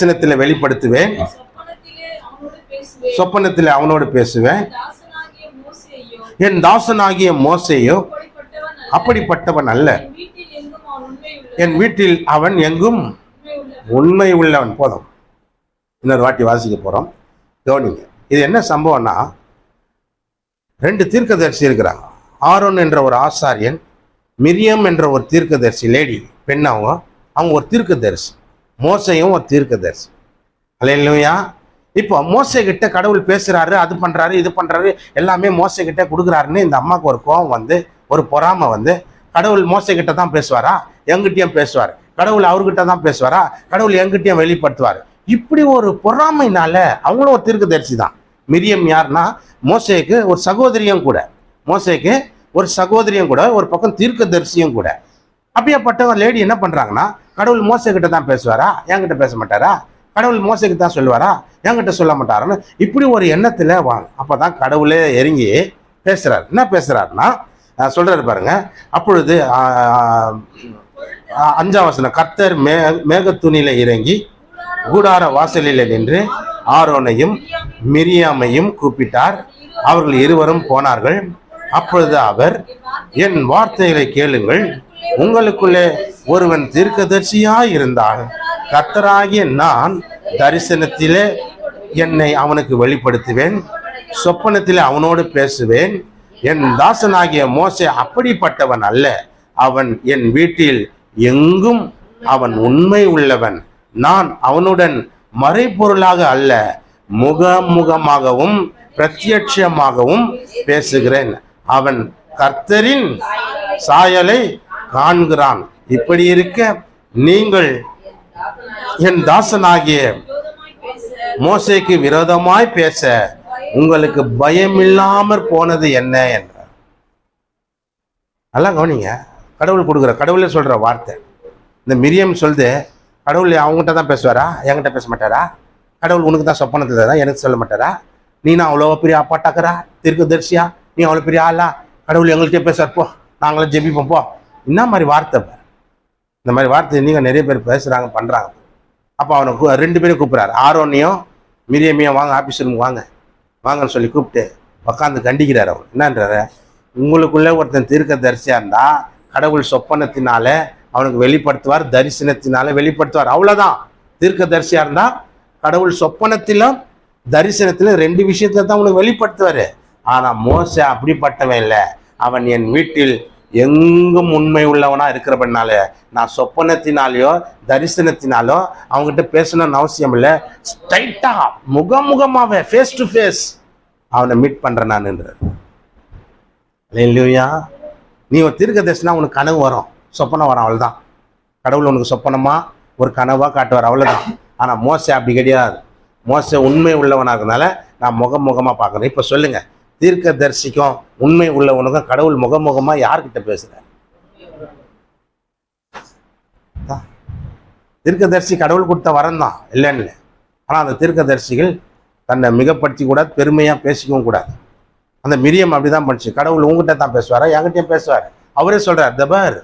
தரிசனத்தில் வெளிப்படுத்துவேன். சொப்பனத்திலே அவனோடு பேசுவேன். என் தாசனாகிய மோசையோ? அப்படிப்பட்டவன் அல்ல. என் வீட்டில் அவன் எங்கும் உண்மை உள்ள உண்மை உள்ளவன். போதும். இன்னொரு வாட்டி வாசிக்க போறோம். கவனிங்க. இது என்ன சம்பவம்னா ரெண்டு தீர்க்கதரிசி இருக்கிறாங்க. ஆரோன் என்ற ஒரு ஆசாரியன் மிரியம் என்ற ஒரு தீர்க்கதரிசி லேடி பெண் அவங்க அவங்க ஒரு தீர்க்கதரிசி. மோசையும் ஒரு தீர்க்கதரிசி. அல்லையா இப்போ மோசை கிட்ட கடவுள் பேசுறாரு அது பண்றாரு இது பண்றாரு எல்லாமே மோசை கிட்ட கொடுக்குறாருன்னு இந்த அம்மாவுக்கு ஒரு கோவம் வந்து ஒரு பொறாமை வந்து கடவுள் மோசை கிட்ட தான் பேசுவாரா? எங்கிட்டயும் பேசுவார். கடவுள் அவர்கிட்ட தான் பேசுவாரா? கடவுள் எங்கிட்டயும் வெளிப்படுத்துவார். இப்படி ஒரு பொறாமைனால அவங்களும் ஒரு தீர்க்க தரிசி தான். மிரியம் யார்னா மோசைக்கு ஒரு சகோதரியும் கூட. மோசைக்கு ஒரு சகோதரியும் கூட ஒரு பக்கம் தீர்க்க தரிசியும் கூட. அப்படியாப்பட்ட ஒரு லேடி என்ன பண்றாங்கன்னா கடவுள் மோசக்கிட்ட தான் பேசுவாரா? என்கிட்ட பேச மாட்டாரா? கடவுள் மோசைக்கு தான் சொல்லுவாரா? என்கிட்ட சொல்ல மாட்டாருன்னு இப்படி ஒரு எண்ணத்தில் வாங்க அப்போ தான் கடவுளே இறங்கி பேசுகிறார் என்ன பேசுகிறாருன்னா சொல்கிறாரு பாருங்க. அப்பொழுது அஞ்சாம் வசனம் கர்த்தர் மே மேகத்துணியில் இறங்கி கூடார வாசலில் நின்று ஆரோனையும் மிரியாமையும் கூப்பிட்டார். அவர்கள் இருவரும் போனார்கள். அப்பொழுது அவர் என் வார்த்தைகளை கேளுங்கள். உங்களுக்குள்ளே ஒருவன் தீர்க்கதர்சியாய் இருந்தால் கர்த்தராகிய நான் தரிசனத்திலே என்னை அவனுக்கு வெளிப்படுத்துவேன் சொப்பனத்திலே அவனோடு பேசுவேன். என் தாசனாகிய மோசே அப்படிப்பட்டவன் அல்ல. அவன் என் வீட்டில் எங்கும் அவன் உண்மை உள்ளவன். நான் அவனுடன் மறைபொருளாக அல்ல முகமுகமாகவும் பிரத்யட்சமாகவும் பேசுகிறேன். அவன் கர்த்தரின் சாயலை காண்கிறான். இப்படி இருக்க நீங்கள் என் தாசனாகிய மோசைக்கு விரோதமாய் பேச உங்களுக்கு பயமில்லாமற் போனது என்ன என்றார். நல்லா கவனிங்க. கடவுள் கொடுக்குற கடவுளே சொல்கிற வார்த்தை. இந்த மிரியம் சொல்லுது கடவுள் அவங்ககிட்ட தான் பேசுவாரா? என்கிட்ட பேச மாட்டாரா? கடவுள் உனக்கு தான் சொப்பனத்தில் தான் எனக்கு சொல்ல மாட்டாரா? நீ நான் அவ்வளோ பெரிய அப்பாட்டாக்குறா தீர்க்கதரிசியா? நீ அவ்வளோ பெரிய ஆளா? கடவுள் எங்கள்கிட்ட பேசுவார் போ. நாங்களும் ஜெபிப்போம் போ. என்ன மாதிரி வார்த்தை இந்த மாதிரி வார்த்தை நீங்கள் நிறைய பேர் பேசுகிறாங்க பண்ணுறாங்க அப்போ அவனை ரெண்டு பேரும் கூப்பிட்றாரு. ஆரோனையும் மிரியமையும் வாங்க ஆஃபீஸ் ரூம் வாங்க. வாங்கன்னு சொல்லி கூப்பிட்டு உக்காந்து கண்டிக்கிறார் அவர். என்னன்றாரு? உங்களுக்குள்ளே ஒருத்தன் தீர்க்க தரிசியாக இருந்தால் கடவுள் சொப்பனத்தினால அவனுக்கு வெளிப்படுத்துவார் தரிசனத்தினால வெளிப்படுத்துவார். அவ்வளோதான் தீர்க்க தரிசியாக இருந்தால் கடவுள் சொப்பனத்திலும் தரிசனத்திலும் ரெண்டு விஷயத்துல தான் உனக்கு வெளிப்படுத்துவார். ஆனால் மோச அப்படிப்பட்டவன் இல்லை. அவன் என் வீட்டில் எங்கும் உண்மை உள்ளவனா இருக்கிறபடினால நான் சொப்பனத்தினாலேயோ தரிசனத்தினாலோ அவங்ககிட்ட பேசணும்னு அவசியம் இல்லை. ஸ்ட்ரைட்டாக முகமுகமாவே ஃபேஸ் டு ஃபேஸ் அவனை மீட் பண்ணுறேன் நான்ன்றார். இல்லையா நீ ஒரு தீர்க்க தரிசனா உனக்கு கனவு வரும். சொப்பனம் வரும் அவ்வளவுதான் கடவுள் உனக்கு சொப்பனமாக ஒரு கனவாக காட்டுவார் அவ்வளோதான் ஆனால் மோச அப்படி கிடையாது. மோச உண்மை உள்ளவனாகிறதுனால நான் முகம் முகமாக பார்க்குறேன் இப்போ சொல்லுங்கள் தீர்க்க தரிசிக்கும் உண்மை உள்ளவனுக்கும் கடவுள் முகமுகமா யார்கிட்ட பேசுற தீர்க்கதரிசி கடவுள் கொடுத்த வரம் தான் இல்லைன்னு. ஆனால் ஆனா அந்த தீர்க்கதரிசிகள் தன்னை மிகப்படுத்தி கூடாது பெருமையா பேசிக்கவும் கூடாது. அந்த மிரியம் அப்படிதான் பண்ணுச்சு. கடவுள் உங்ககிட்ட தான் பேசுவாரா? என்கிட்டயும் பேசுவார். அவரே சொல்றார் தபர்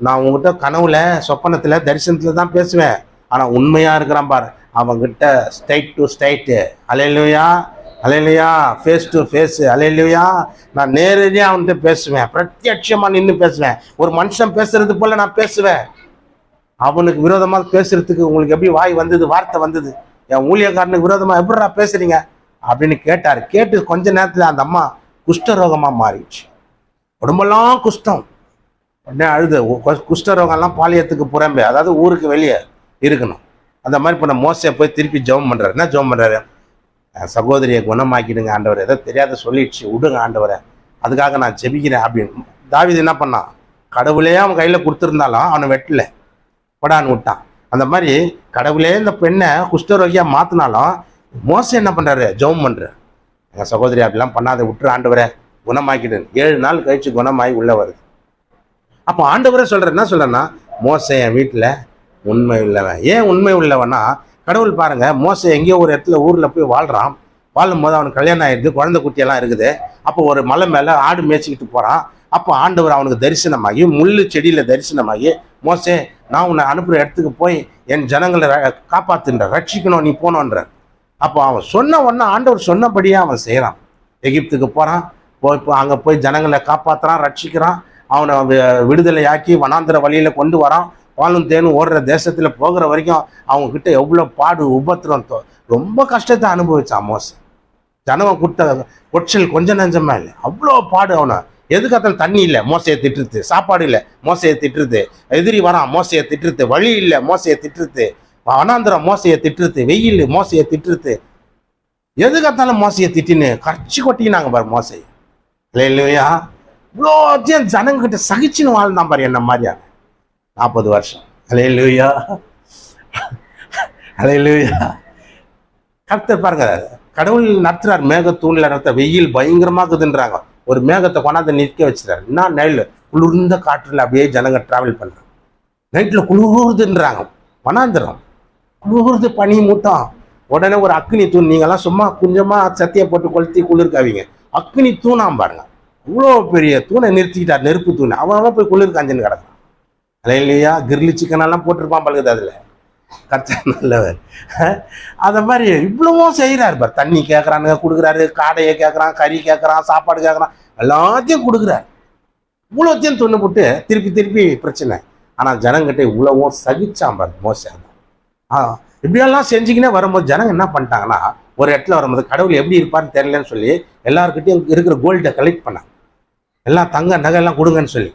நான் உங்ககிட்ட கனவுல சொப்பனத்துல தரிசனத்துல தான் பேசுவேன். ஆனா உண்மையா இருக்கிறான் பார். அவன்கிட்ட ஸ்டைட் டு ஸ்டைட்டு அலையிலையா அலையிலையா? ஃபேஸ் டு ஃபேஸ் அலையிலையா? நான் நேரடியாக அவன்கிட்ட பேசுவேன். பிரத்யட்சமாக நின்று பேசுவேன். ஒரு மனுஷன் பேசுறது போல நான் பேசுவேன். அவனுக்கு விரோதமாக பேசுறதுக்கு உங்களுக்கு எப்படி வாய் வந்தது வார்த்தை வந்தது? என் ஊழியக்காரனுக்கு விரோதமாக எப்படிடா பேசுறீங்க? அப்படின்னு கேட்டார். கேட்டு கொஞ்ச நேரத்தில் அந்த அம்மா குஷ்டரோகமாக மாறிடுச்சு. உடம்பெல்லாம் குஷ்டம். உடனே அழுது. குஷ்டரோகம்லாம் பாலியத்துக்கு புறம்பே. அதாவது ஊருக்கு வெளியே இருக்கணும். அந்த மாதிரி பண்ண மோசையை போய் திருப்பி ஜெபம் பண்ணுறாரு என்ன ஜெபம் பண்ணுறாரு சகோதரியை குணமாக்கிடுங்க ஆண்டவர். ஏதோ தெரியாத சொல்லிடுச்சு விடுங்க ஆண்டவரை. அதுக்காக நான் ஜெபிக்கிறேன் அப்படின்னு. தாவிது என்ன பண்ணான் கடவுளே அவன் கையில் கொடுத்துருந்தாலும் அவனை வெட்டல. படான்னு விட்டான். அந்த மாதிரி கடவுளே இந்த பெண்ணை குஷ்டரோகியா மாற்றினாலும் மோசம் என்ன பண்ணுறாரு ஜெபம் பண்ணுறாரு எங்கள் சகோதரி அப்படிலாம் பண்ணாத விட்டுரு ஆண்டவரை. குணமாக்கிடு. ஏழு நாள் கழிச்சு குணமாகி உள்ளே வருது. அப்போ ஆண்டவரை சொல்கிற என்ன சொல்கிறேன்னா மோசை என் வீட்டில் உண்மை உள்ளவன். ஏன் உண்மை உள்ளவனா கடவுள் பாருங்க மோசை எங்கேயோ ஒரு இடத்துல ஊரில் போய் வாழ்கிறான் வாழும் போது அவனுக்கு கல்யாணம் ஆயிடுது குழந்தை குட்டியெல்லாம் இருக்குது. அப்போ ஒரு மலை மேலே ஆடு மேய்ச்சிக்கிட்டு போகிறான் அப்போ ஆண்டவர் அவனுக்கு தரிசனமாகி முள்ளு செடியில் தரிசனமாகி மோசே நான் உன்னை அனுப்புகிற இடத்துக்கு போய் என் ஜனங்களை ர- ரட்சிக்கணும் நீ போனோன்ற அப்போ அவன் சொன்ன உடனே ஆண்டவர் சொன்னபடியே அவன் செய்கிறான் எகிப்துக்கு போகிறான் போய் இப்போ அங்கே போய் ஜனங்களை காப்பாற்றுறான் ரட்சிக்கிறான். அவனை வி- விடுதலையாக்கி வனாந்திர வழியில் கொண்டு வரான். பாலும் தேனும் ஓடுற தேசத்தில் போகிற வரைக்கும் அவங்கக்கிட்ட எவ்வளோ பாடு உபத்திரம் ரொம்ப கஷ்டத்தை அனுபவிச்சான் மோச. ஜனவன் கொடுத்த கொச்சல் கொஞ்சம் நஞ்சமா இல்லை. அவ்வளோ பாடு அவனை. எதுக்காத்தாலும் தண்ணி இல்லை? மோசையை திட்டுறது. சாப்பாடு இல்லை? மோசையை திட்டுறது. எதிரி வரான் மோசையை திட்டுறது. வழி இல்லை? மோசையை திட்டுறது. வனாந்திரம் மோசையை திட்டுறது. வெயில் மோசையை திட்டுறது. எதுக்காத்தாலும் மோசையை திட்டின்னு கரைச்சி கொட்டினாங்க பாரு மோசை இல்லையா? இவ்வளோத்தையும் ஜனங்கிட்ட சகிச்சுன்னு வாழ்ந்தான் பாரு என்ன மாதிரியான நாற்பது வருஷம். அலையிலுயா அலையிலுயா கர்த்தர் பாருங்க கடவுள் நடத்துறார் மேகத்தூணில் நடத்த வெயில் பயங்கரமாக்குதுன்றாங்க ஒரு மேகத்தை கொண்டாந்து நிற்க வச்சுறாரு என்ன நெல்? குளிர்ந்த காற்றில் அப்படியே ஜனங்க டிராவல் பண்ணுறாங்க நைட்ல குளிர்துன்றாங்க. வனாந்திரம் குளிர்து பனி மூட்டம். உடனே ஒரு அக்னி தூண் நீங்கள்லாம் சும்மா கொஞ்சமாக சத்தியை போட்டு கொளுத்தி குளிர்காவீங்க. அக்னி தூணாம் பாருங்க. இவ்வளோ பெரிய தூணை நிறுத்திக்கிட்டார் நெருப்பு தூண். அவன் போய் குளிர் கிடக்கும் கிடக்கான் இல்லையா கிரில்லி சிக்கன் எல்லாம் போட்டிருப்பான் பழகுது அதில் கர்த்தர் நல்லவர். அதை மாதிரி இவ்வளவோ செய்கிறார் பார். தண்ணி கேட்குறானுங்க கொடுக்குறாரு காடையை கேட்குறான் கறி கேட்குறான் சாப்பாடு கேட்குறான் எல்லாத்தையும் கொடுக்குறாரு. இவ்வளோத்தையும் துண்ணு போட்டு திருப்பி திருப்பி பிரச்சனை. ஆனால் ஜனங்கிட்ட இவ்வளவும் சகிச்சான் பார் மோசம் ஆ இப்படியெல்லாம் செஞ்சுக்கினே வரும்போது ஜனங்க என்ன பண்ணிட்டாங்கன்னா ஒரு இடத்துல வரும்போது கடவுள் எப்படி இருப்பார்னு தெரியலன்னு சொல்லி எல்லாருக்கிட்டையும் இருக்கிற கோல்டை கலெக்ட் பண்ணாங்க. எல்லாம் தங்க நகை எல்லாம் கொடுங்கன்னு சொல்லி.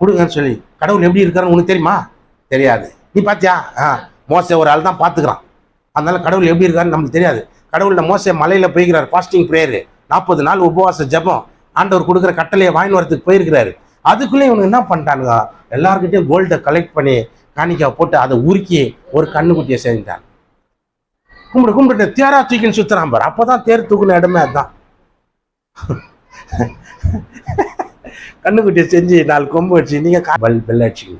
கொடுங்கன்னு சொல்லி கடவுள் எப்படி இருக்காருன்னு உனக்கு தெரியுமா? தெரியாது. நீ பார்த்தியா ஆ மோசை ஒரு ஆள் தான் பார்த்துக்கிறான். அதனால கடவுள் எப்படி இருக்காருன்னு நமக்கு தெரியாது. கடவுள்ல மோசை மலையில் போய்கிறார் ஃபாஸ்டிங் ப்ரேயரு நாற்பது நாள் உபவாச ஜெபம். ஆண்டவர் கொடுக்குற கட்டளையை வாங்கி வரதுக்கு போயிருக்கிறாரு. அதுக்குள்ளே இவங்க என்ன பண்ணிட்டானுங்க? எல்லாருக்கிட்டையும் கோல்டை கலெக்ட் பண்ணி காணிக்கா போட்டு அதை உருக்கி ஒரு கண்ணுக்குட்டியை செஞ்சான் கும்பிடு கும்பிட்டு தேரா தூக்கின்னு சுத்துறான் பாரு. அப்பதான் தேர் தூக்குன இடமே அதுதான். கண்ணுக்குட்டியை செஞ்சு நாலு கொம்பு வச்சு நீங்க கா- பெல் பெல் அடிச்சிங்க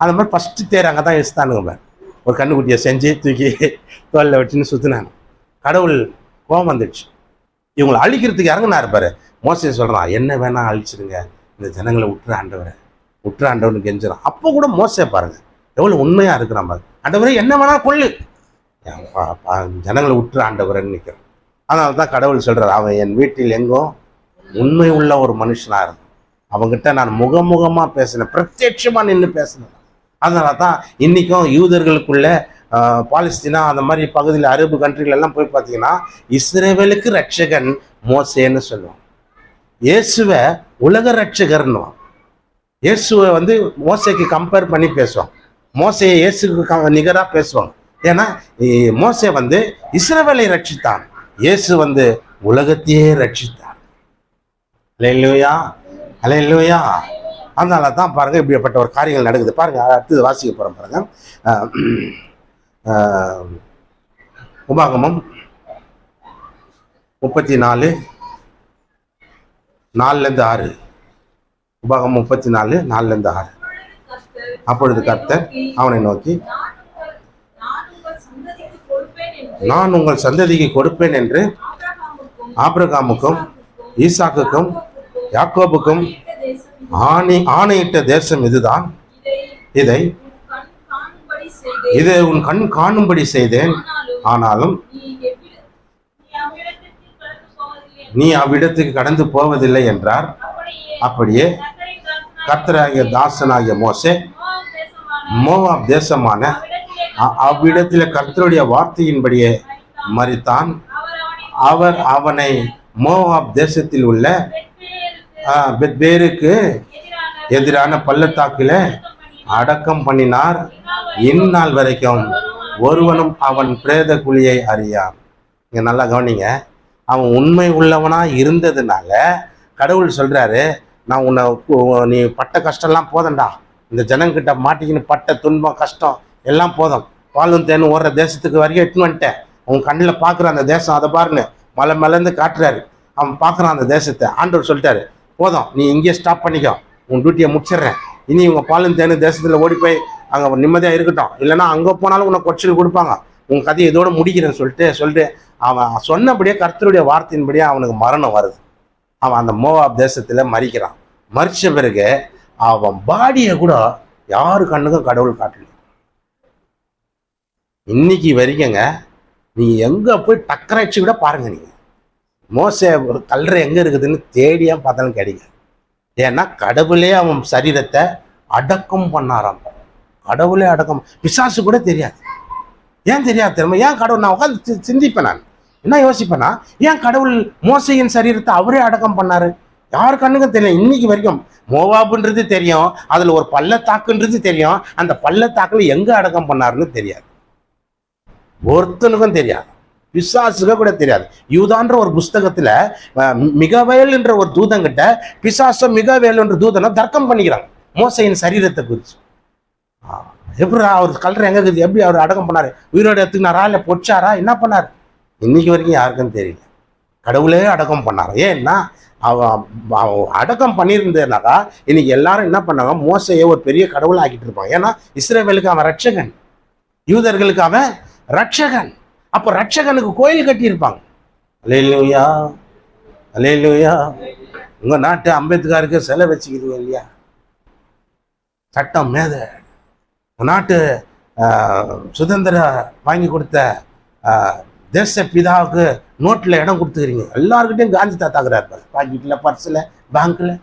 அந்த மாதிரி ஃபஸ்ட்டு தேர் அங்கே தான் வச்சுதானுங்க பாரு ஒரு கண்ணுக்குட்டியை செஞ்சு தூக்கி தோல்ல வச்சுன்னு சுத்தினாங்க. கடவுள் கோபம் வந்துடுச்சு. இவங்களை அழிக்கிறதுக்கு இறங்குனாரு பாரு. மோசே சொல்றான் என்ன வேணா அழிச்சிடுங்க. இந்த ஜனங்களை விட்டுற ஆண்டவரை. விட்டுற ஆண்டவனுக்கு கெஞ்சுறான். அப்போ கூட மோசே பாருங்க எவ்வளவு உண்மையா இருக்கிறான் பாரு. ஆண்டவரே என்ன வேணா கொள்ளு. ஜனங்களை விட்டுற ஆண்டவரன்னு நிற்கிறான் அதனால தான் கடவுள் சொல்றாரு அவன் என் வீட்டில் எங்கோ உண்மை உள்ள ஒரு மனுஷனா இருந்தான். அவங்ககிட்ட நான் முகமுகமாக பேசினேன். பிரத்யட்சமாக நின்று பேசினேன். அதனால தான் இன்னைக்கும் யூதர்களுக்குள்ள பாலஸ்தீனா அந்த மாதிரி பகுதியில் அரபு கண்ட்ரிகளெல்லாம் போய் பார்த்தீங்கன்னா இஸ்ரேவேலுக்கு ரட்சகன் மோசேன்னு சொல்லுவான் இயேசுவை உலக ரட்சகர்னுவான் இயேசுவை வந்து மோசைக்கு கம்பேர் பண்ணி பேசுவான் மோசையை இயேசுக்கு நிகராக பேசுவாங்க. ஏன்னா மோசை வந்து இஸ்ரவேலை ரட்சித்தான் இயேசு வந்து உலகத்தையே ரட்சித்தான் அலையிலுயா இல்லையா அதனால தான் பாருங்க இப்படிப்பட்ட ஒரு காரியங்கள் நடக்குது. பாருங்க அடுத்தது வாசிக்க போறோம் பாருங்க. உபாகமம் முப்பத்தி நாலு நாலுலேருந்து ஆறு. உபாகமம் முப்பத்தி நாலு நாலுலேருந்து ஆறு. அப்பொழுது கர்த்தர் அவனை நோக்கி நான் உங்கள் சந்ததிக்கு கொடுப்பேன் என்று ஆப்ரகாமுக்கும் ஈசாக்குக்கும் யாக்கோபுக்கும் ஆணி ஆணையிட்ட தேசம் இதுதான். இதை இதை உன் கண் காணும்படி செய்தேன். ஆனாலும் நீ அவ்விடத்துக்கு கடந்து போவதில்லை என்றார். அப்படியே கத்தராகிய தாசனாகிய மோசே மோவாப் தேசமான அவ்விடத்தில் கர்த்தருடைய வார்த்தையின்படியே மறித்தான் அவர் அவனை அவர் அவனை மோவாப் தேசத்தில் உள்ள பெத்பேருக்கு ஆ, எதிரான பள்ளத்தாக்கில அடக்கம் பண்ணினார். இந்நாள் வரைக்கும் ஒருவனும் அவன் பிரேத குழியை அறியான் இங்க நல்லா கவனிங்க. அவன் உண்மை உள்ளவனா இருந்ததுனால கடவுள் சொல்றாரு நான் உன்னை நீ பட்ட கஷ்டம்லாம் போதண்டா இந்த ஜனங்கிட்ட மாட்டிக்கின்னு பட்ட துன்பம் கஷ்டம் எல்லாம் போதும். பாலும் தேனும் ஓடுற தேசத்துக்கு வரைக்கும் எட்டுன்னு வந்துட்டேன். உன் கண்ணில் பார்க்குற அந்த தேசம் அதை பாருன்னு மலை மேலேருந்து காட்டுறாரு. அவன் பார்க்குறான் அந்த தேசத்தை. ஆண்டவர் சொல்லிட்டாரு போதும். நீ இங்கேயே ஸ்டாப் பண்ணிக்கோ. உன் டியூட்டியை முடிச்சிடுறேன். இனி இவங்க பாலும் தேனு தேசத்தில் ஓடி போய் அங்கே நிம்மதியாக இருக்கட்டும். இல்லைன்னா அங்கே போனாலும் உனக்கு கொச்சல் கொடுப்பாங்க. உன் கதையை இதோட முடிக்கிறேன்னு சொல்லிட்டு சொல்லிட்டு அவன் சொன்னபடியே கர்த்தருடைய வார்த்தையின்படியே அவனுக்கு மரணம் வருது. அவன் அந்த மோவாப் தேசத்தில் மறிக்கிறான் மறிச்ச பிறகு அவன் பாடியை கூட யாரு கண்ணுக்கும் கடவுள் காட்டல. இன்னைக்கு வரைக்குங்க நீங்கள் எங்கே போய் டக்கராய்ச்சி கூட பாருங்க நீங்கள் மோச ஒரு கல்லறை எங்கே இருக்குதுன்னு தேடியா பார்த்தாலும் கிடைக்கும் ஏன்னா கடவுளே அவன் சரீரத்தை அடக்கம் பண்ணாராம். கடவுளே அடக்கம். பிசாசு கூட தெரியாது. ஏன் தெரியாது தெரியுமா? ஏன் கடவுள்? நான் உட்காந்து சிந்திப்பேன் நான். என்ன யோசிப்பேன்னா ஏன் கடவுள் மோசையின் சரீரத்தை அவரே அடக்கம் பண்ணாரு? யார் கண்ணுக்கும் தெரியும்? இன்னைக்கு வரைக்கும் மோவாபுன்றது தெரியும் அதில் ஒரு பள்ளத்தாக்குன்றது தெரியும் அந்த பள்ளத்தாக்கில் எங்கே அடக்கம் பண்ணாருன்னு தெரியாது. ஒருத்தனுக்கும் தெரியாது. பிசாசுக கூட தெரியாது. யூதான்ற ஒரு புஸ்தகத்துல மிகவேல் என்ற ஒரு தூதங்கிட்ட பிசாச மிகவேல் என்ற தூதனை தர்க்கம் பண்ணிக்கிறாங்க. மோசையின் சரீரத்தை குறித்து எப்படி அவர் கல்ற எங்க இருக்குது? எப்படி அவர் அடக்கம் பண்ணாரு? உயிரோட எடுத்துக்கினாரா? இல்லை பொச்சாரா? என்ன பண்ணார்? இன்னைக்கு வரைக்கும் யாருக்கும் தெரியல. கடவுளே அடக்கம் பண்ணார். ஏன்னா அவன் அடக்கம் பண்ணியிருந்தேனாக்கா இன்னைக்கு எல்லாரும் என்ன பண்ணாங்க? மோசையை ஒரு பெரிய கடவுளாக்கிட்டு ஆக்கிட்டு இருப்பாங்க. ஏன்னா இஸ்ரேவேலுக்கு அவன் ரட்சகன். யூதர்களுக்கு அவன் ரட்சகன். அப்போ ரட்சகனுக்கு கோயில் கட்டியிருப்பாங்க. அலையிலுயா அலையிலுயா உங்க நாட்டு அம்பேத்கருக்கு சிலை வச்சுக்கிறீங்க இல்லையா? சட்டம் மேத. நாட்டு சுதந்திர வாங்கி கொடுத்த தேச பிதாவுக்கு நோட்டில் இடம் கொடுத்துக்கிறீங்க. எல்லாருக்கிட்டையும் காந்தி தாத்தாக்குறாரு பாரு. பாக்கெட்டில் பர்ஸில் பேங்க்கில்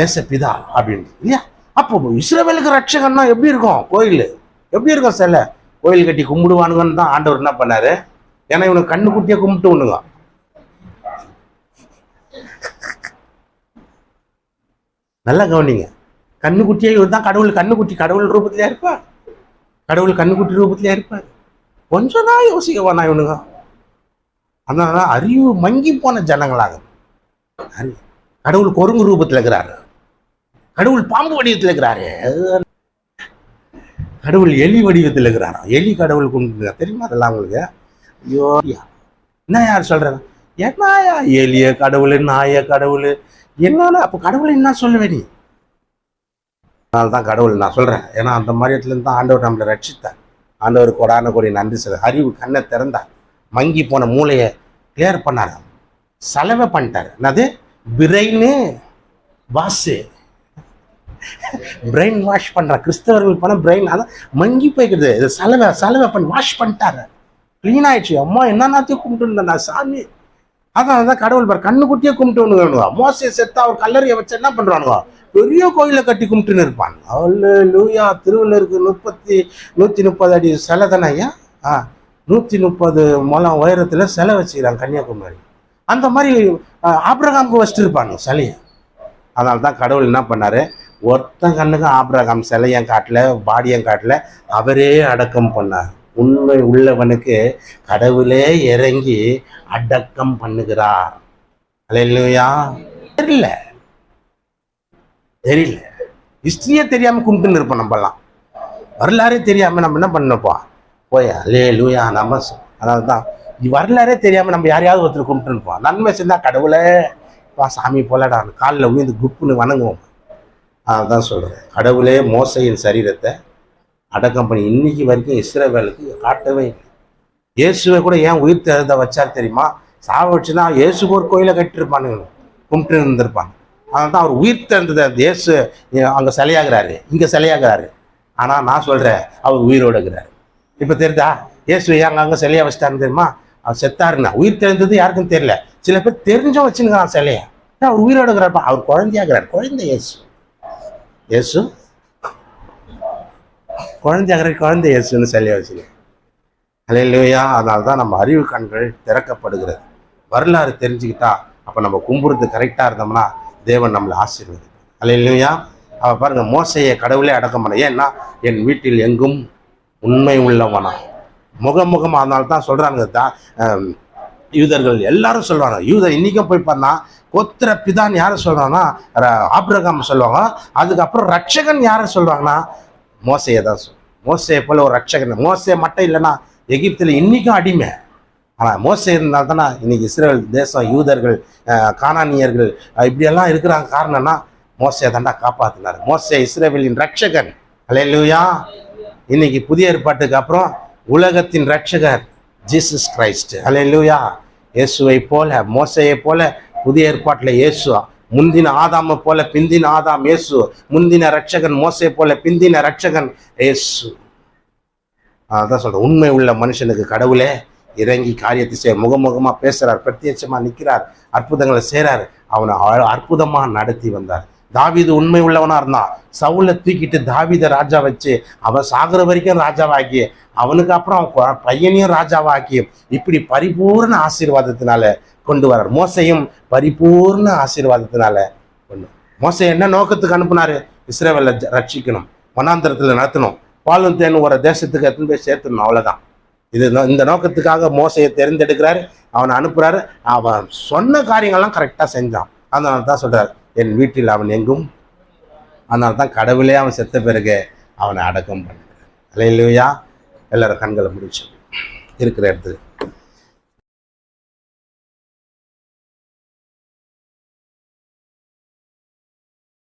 தேச பிதா அப்படின்னு இல்லையா? அப்போ இஸ்ரேவேலுக்கு ரட்சகன்னா எப்படி இருக்கும்? கோயில். எப்படி இருக்கும் சிலை? கோயில் கட்டி கும்பிடுவானுங்கன்னு தான் ஆண்டவர் என்ன பண்ணாரு? ஏன்னா இவனுக்கு கண்ணு குட்டியா கும்பிட்டு ஒண்ணுங்க நல்லா கவனிங்க. கண்ணுக்குட்டியா இவர் தான் கடவுள். கண்ணுக்குட்டி கடவுள் ரூபத்திலே இருப்பா? கடவுள் கண்ணுக்குட்டி ரூபத்திலே இருப்பார் கொஞ்சம் தான் யோசிக்க வேணாம் இவனுங்க. அதனால அறிவு மங்கி போன ஜனங்களாக. கடவுள் கொருங்கு ரூபத்தில் இருக்கிறாரு. கடவுள் பாம்பு வடிவத்தில் இருக்கிறாரு. கடவுள் எலி வடிவத்தில் இருக்கிறாராம் எலி கடவுள் கொண்டு தெரியுமா அதெல்லாம் அவங்களுக்கு ஐயோ என்ன யார் சொல்கிறாங்க என்னயா எலிய கடவுள் நாய கடவுள்? என்னால் அப்போ கடவுள் என்ன சொல்லுவே நீ? அதனால தான் கடவுள் நான் சொல்றேன். ஏன்னா அந்த மாதிரி இருந்து தான் ஆண்டவர் நம்மளை ரட்சித்தார். ஆண்டவர் கொடான கொடி நன்றி சொல்ல அறிவு கண்ணை திறந்தார். மங்கி போன மூளையை கிளியர் பண்ணார் செலவை பண்ணிட்டார். என்னது? பிரெயின் வாசு. பிரெயின் வாஷ் பண்ற கிறிஸ்தவர்கள் பண்ண பிரெயின் அதான் மங்கி போய்க்குது. இது சலவை சலவை பண்ணி வாஷ் பண்ணிட்டாரு. க்ளீன் ஆயிடுச்சு. அம்மா என்னன்னாத்தையும் கும்பிட்டு இருந்தேன் நான் சாமி அதான் அதான் கடவுள் பார் கண்ணு குட்டியே கும்பிட்டு ஒன்று மோசை செத்தா அவர் கல்லறையை வச்சு என்ன பண்றானுங்க பெரிய கோயிலை கட்டி கும்பிட்டுன்னு இருப்பான். அவ்வளோ லூயா திருவள்ளருக்கு முப்பத்தி நூற்றி முப்பது அடி சிலை தானே ஐயா? ஆ நூற்றி முப்பது முழம் உயரத்துல சிலை வச்சுக்கிறாங்க கன்னியாகுமரி. அந்த மாதிரி ஆப்ரகாமுக்கு வச்சுட்டு இருப்பாங்க சிலையை. அதனால தான் கடவுள் என்ன பண்ணார்? ஒருத்தன் கண்ணுக்கும் ஆபிரகாம் சிலையும் காட்டல பாடியும் காட்டல அவரே அடக்கம் பண்ணார். உண்மை உள்ளவனுக்கு கடவுளே இறங்கி அடக்கம் பண்ணுகிறார். அல்லையா தெரியல. தெரியல. ஹிஸ்டரியே தெரியாம கும்பிட்டுன்னு இருப்போம் நம்மலாம் வரலாறே தெரியாம நம்ம என்ன பண்ணப்போம் போய் அலே லூயா நம்ம அதனால தான் வரலாறே தெரியாம நம்ம யாரையாவது ஒருத்தர் கும்பிட்டு இருப்போம். நன்மை செஞ்சா கடவுளே வா சாமி போலடா காலில் விழுந்து குப்புன்னு வணங்குவோம். அதான் சொல்கிறேன் கடவுளே மோசையின் சரீரத்தை அடக்கம் பண்ணி இன்னைக்கு வரைக்கும் இஸ்ரேவேலுக்கு காட்டவே இல்லை. இயேசுவை கூட ஏன் உயிர் தெழுத வச்சார் தெரியுமா? சாவச்சுன்னா இயேசுக்கு ஒரு கோயிலை கட்டிருப்பானுங்க கும்பிட்டு இருந்திருப்பாங்க. அதனால தான் அவர் உயிர் தெழுந்தது அந்த இயேசு அங்கே சிலையாகிறாரு. இங்கே சிலையாகிறாரு. ஆனால் நான் சொல்கிறேன் அவர் உயிரோடுகிறார் இப்போ தெரியுதா? இயேசு ஏன் அங்கே அங்கே சிலையா வச்சிட்டாருன்னு தெரியுமா? அவர் செத்தாருன்னா. உயிர் தெரிந்தது யாருக்கும் தெரியல. சில பேர் தெரிஞ்சும் வச்சுருக்கான் சிலையை. அவர் உயிரோடு அவர் குழந்தையாகிறார். குழந்தை இயேசு. இயேசு? குழந்தை அகரை குழந்தை இயேசுன்னு சொல்லி வச்சுக்க. அலையிலையா அதனால தான் நம்ம அறிவு கண்கள் திறக்கப்படுகிறது. வரலாறு தெரிஞ்சுக்கிட்டா அப்போ நம்ம கும்புறது கரெக்டாக இருந்தோம்னா தேவன் நம்மளை ஆசீர்வது அலையிலையா அவ பாருங்க மோசையை கடவுளே அடக்கம் பண்ண ஏன்னா என் வீட்டில் எங்கும் உண்மை உள்ளவனா. முகமுகம் அதனால தான் சொல்கிறாங்க தான் யூதர்கள் எல்லாரும் சொல்லுவாங்க யூத இன்றைக்கும் போய் பண்ணா கொத்திர பிதான் யாரை சொல்கிறாங்கன்னா ஆப்ரகாம் ஆபிரகாம் சொல்லுவாங்க. அதுக்கப்புறம் ரட்சகன் யாரை சொல்கிறாங்கன்னா மோசையை தான் சொல் மோசையை போல் ஒரு ரட்சகன் மோசையை மட்டும் இல்லைன்னா எகிப்தில் இன்றைக்கும் அடிமை. ஆனால் மோசை இருந்தால் தானே இன்றைக்கி இஸ்ரேல் தேசம் யூதர்கள் காணானியர்கள் கானானியர்கள் இப்படியெல்லாம் இருக்கிறாங்க. காரணம்னா மோசையை தாண்டா காப்பாற்றினார் மோசை இஸ்ரேலின் ரட்சகன் அல்லேலூயா இன்னைக்கு புதிய ஏற்பாட்டுக்கு அப்புறம் உலகத்தின் ரட்சகர் ஜீசஸ் கிரைஸ்ட் அல்லேலூயா இயேசுவை போல மோசையை போல புதிய ஏற்பாட்டில் இயேசு. முந்தின ஆதாம போல பிந்தின ஆதாம் இயேசு. முந்தின ரட்சகன் மோசே போல பிந்தின ரட்சகன் இயேசு. அதான் சொல்றேன். உண்மை உள்ள மனுஷனுக்கு கடவுளே இறங்கி காரியத்தை செய்ய முகமுகமா பேசுறார் பிரத்யட்சமா நிக்கிறார் அற்புதங்களை செய்றார். அவனை அ- அற்புதமா நடத்தி வந்தார். தாவிது உண்மை உள்ளவனா இருந்தான் சவுல தூக்கிட்டு தாவித ராஜா வச்சு அவன் சாகுற வரைக்கும் ராஜாவாக்கி அவனுக்கு அப்புறம் அவன் கொ- பையனையும் ராஜாவாக்கி இப்படி பரிபூர்ண ஆசீர்வாதத்தினால கொண்டு வரார். மோசையும் பரிபூர்ண ஆசீர்வாதத்தினால கொண்டு மோசை என்ன நோக்கத்துக்கு அனுப்புனாரு? இஸ்ரேவேலை ஜ- ரட்சிக்கணும் வனாந்தரத்தில் நடத்தணும். பாலும் தேன் ஒரு தேசத்துக்கு எடுத்துன்னு போய் சேர்த்துடணும் அவ்வளவுதான். இது இந்த நோக்கத்துக்காக மோசையை தேர்ந்தெடுக்கிறாரு அவனை அனுப்புறாரு. அவன் சொன்ன காரியங்கள்லாம் கரெக்டாக செஞ்சான். அதனால தான் சொல்றாரு. என் வீட்டில் அவன் எங்கும். அதனால தான் கடவுளே அவன் செத்த பிறகு அவனை அடக்கம் பண்ணுறார் இல்லையா எல்லோரும் கண்களை முடிச்சு. இருக்கிற இடத்துக்கு